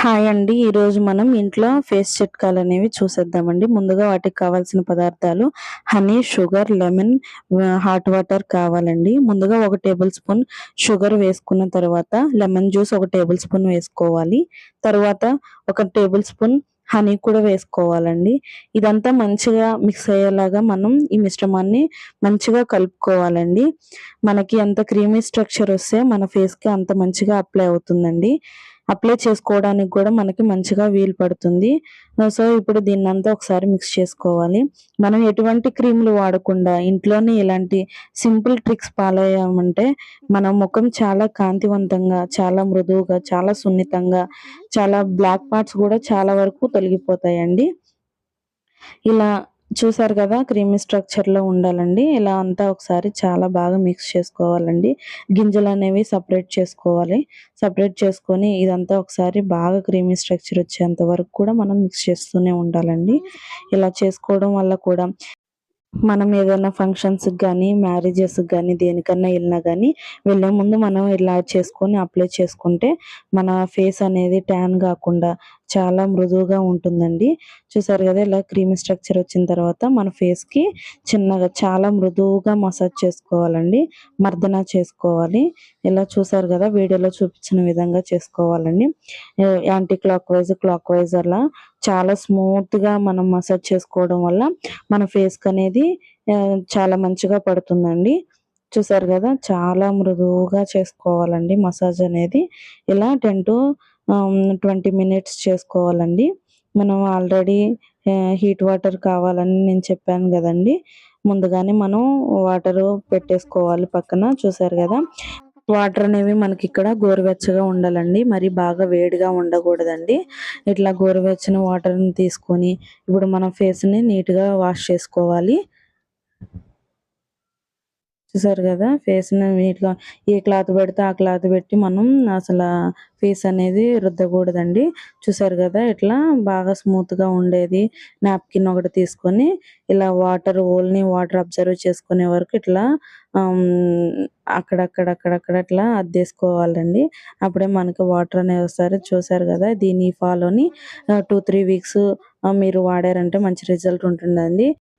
Hi అండి. ఈరోజు మనం ఇంట్లో ఫేస్ చిట్కాలు అనేవి చూసేద్దామండి. ముందుగా వాటికి కావాల్సిన పదార్థాలు honey sugar lemon hot water కావాలండి. ముందుగా ఒక టేబుల్ స్పూన్ షుగర్ వేసుకున్న తర్వాత లెమన్ జ్యూస్ ఒక టేబుల్ స్పూన్ వేసుకోవాలి. తర్వాత ఒక టేబుల్ స్పూన్ హనీ కూడా వేసుకోవాలండి. ఇదంతా మంచిగా మిక్స్ అయ్యేలాగా మనం ఈ మిశ్రమాన్ని మంచిగా కలుపుకోవాలండి. మనకి ఎంత క్రీమీ స్ట్రక్చర్ వస్తే మన ఫేస్కి అంత మంచిగా అప్లై అవుతుందండి. అప్లై చేసుకోవడానికి కూడా మనకి మంచిగా వీలు పడుతుంది. సో ఇప్పుడు దీన్నంతా ఒకసారి మిక్స్ చేసుకోవాలి. మనం ఎటువంటి క్రీములు వాడకుండా ఇంట్లోనే ఇలాంటి సింపుల్ ట్రిక్స్ పాలయ్యామంటే మన ముఖం చాలా కాంతివంతంగా చాలా మృదువుగా చాలా సున్నితంగా చాలా బ్లాక్ పార్ట్స్ కూడా చాలా వరకు తొలగిపోతాయండి. ఇలా చూసారు కదా క్రీమీ స్ట్రక్చర్లో ఉండాలండి. ఇలా అంతా ఒకసారి చాలా బాగా మిక్స్ చేసుకోవాలండి. గింజలు అనేవి సపరేట్ చేసుకోవాలి. సపరేట్ చేసుకొని ఇదంతా ఒకసారి బాగా క్రీమీ స్ట్రక్చర్ వచ్చేంత వరకు కూడా మనం మిక్స్ చేస్తూనే ఉండాలండి. ఇలా చేసుకోవడం వల్ల కూడా మనం ఏదైనా ఫంక్షన్స్కి కానీ మ్యారేజెస్కి కానీ దేనికన్నా వెళ్ళినా కానీ వెళ్ళే ముందు మనం ఇలా చేసుకొని అప్లై చేసుకుంటే మన ఫేస్ అనేది ట్యాన్ కాకుండా చాలా మృదువుగా ఉంటుందండి. చూసారు కదా ఇలా క్రీమీ స్ట్రక్చర్ వచ్చిన తర్వాత మన ఫేస్కి చిన్నగా చాలా మృదువుగా మసాజ్ చేసుకోవాలండి. మర్దన చేసుకోవాలి. ఇలా చూసారు కదా వీడియోలో చూపించిన విధంగా చేసుకోవాలండి. Anticlockwise clockwise అలా చాలా స్మూత్గా మనం మసాజ్ చేసుకోవడం వల్ల మన ఫేస్కి అనేది చాలా మంచిగా పడుతుందండి. చూసారు కదా చాలా మృదువుగా చేసుకోవాలండి మసాజ్ అనేది. ఇలా టెన్ టు ట్వంటీ మినిట్స్ చేసుకోవాలండి. మనం ఆల్రెడీ హీట్ వాటర్ కావాలని నేను చెప్పాను కదండి. ముందుగానే మనం వాటర్ పెట్టేసుకోవాలి పక్కన చూసారు కదా? వాటర్ అనేవి మనకి ఇక్కడ గోరువెచ్చగా ఉండాలండి. మరి బాగా వేడిగా ఉండకూడదండి. ఇట్లా గోరువెచ్చని వాటర్ని తీసుకొని ఇప్పుడు మనం ఫేస్ని నీట్గా వాష్ చేసుకోవాలి. చూసారు కదా? ఫేస్ నీట్గా ఏ క్లాత్ పెడితే ఆ క్లాత్ పెట్టి మనం అసలు ఫేస్ అనేది రుద్దకూడదండి. చూసారు కదా? ఇట్లా బాగా స్మూత్గా ఉండేది. నాప్కిన్ ఒకటి తీసుకొని ఇలా వాటర్ ఓల్ని వాటర్ అబ్జర్వ్ చేసుకునే వరకు ఇట్లా అక్కడక్కడ అక్కడక్కడ ఇట్లా అద్దేసుకోవాలండి. అప్పుడే మనకి వాటర్ అనేది వస్తారు చూసారు కదా? దీని ఫాలోని టూ త్రీ వీక్స్ మీరు వాడారంటే మంచి రిజల్ట్ ఉంటుందండి.